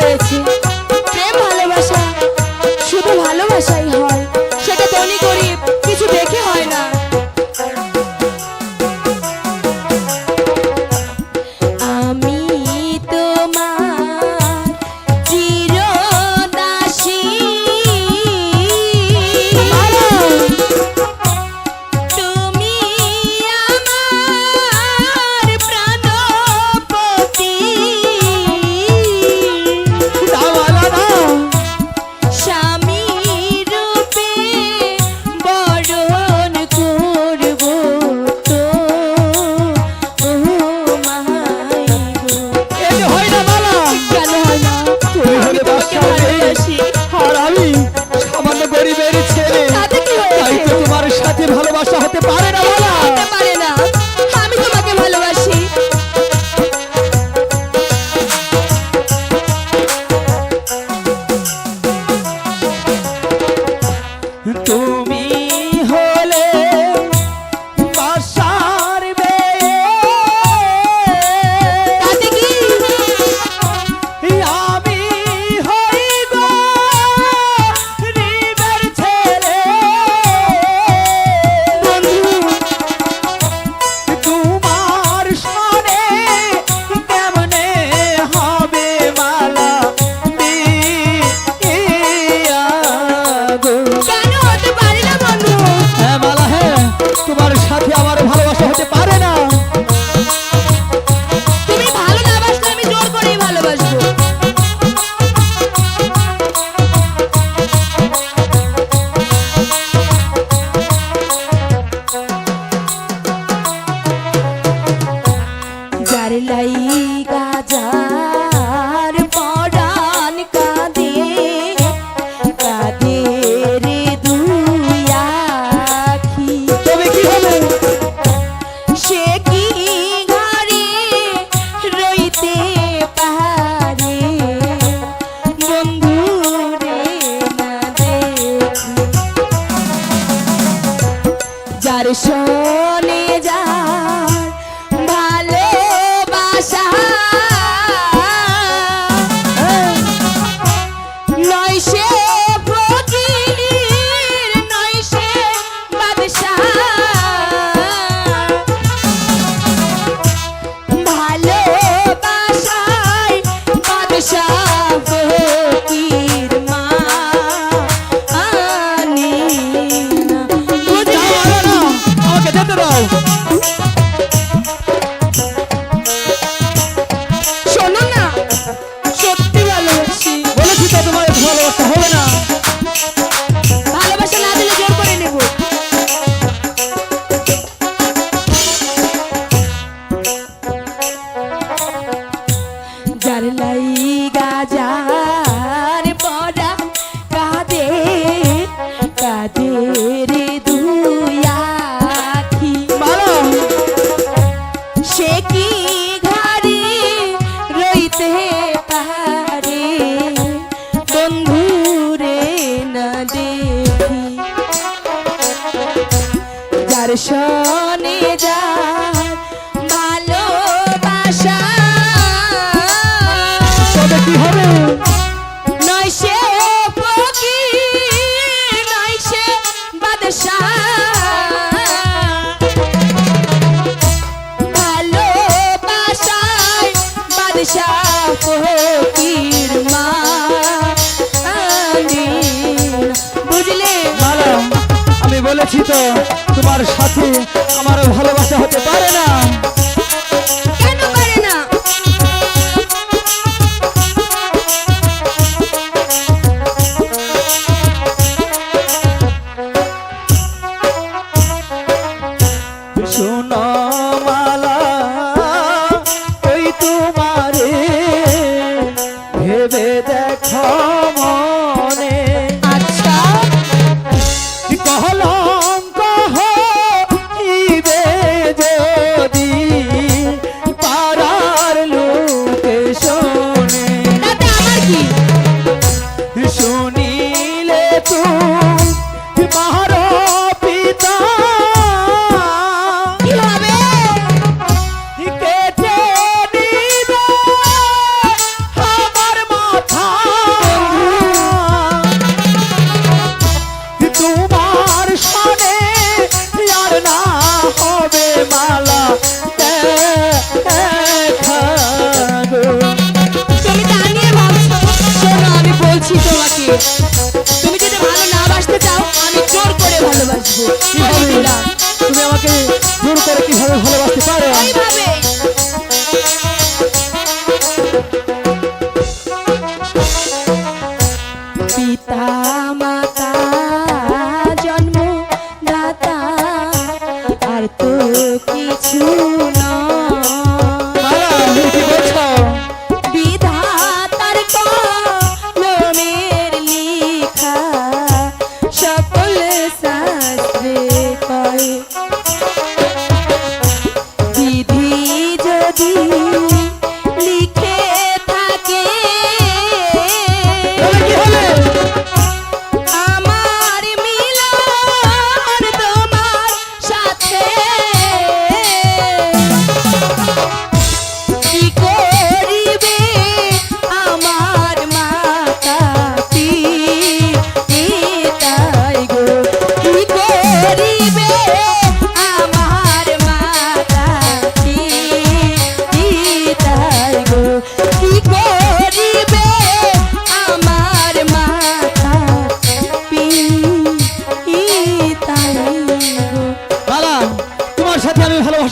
রয়েছে লাইগা যার পরাণ কাঁদে কাঁদে রে কি হবে সে কি ঘরে রইতে রে না যার শোনে যা যাদের দুই আখি। বলো সে কি ঘরে রইতে পারে? বন্ধুরে না দেখি। যার সব আছি তো তোমার সাথে। আমার ভালোবাসা হতে পারে না।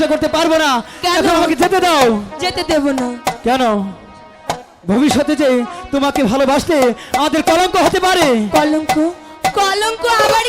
করতে পারব না। এখন আমাকে যেতে দাও। যেতে দেব না। কেন? ভবিষ্যতে যে তোমাকে ভালোবাসতে আমাদের কলঙ্ক হতে পারে। কলঙ্ক? কলঙ্ক আবার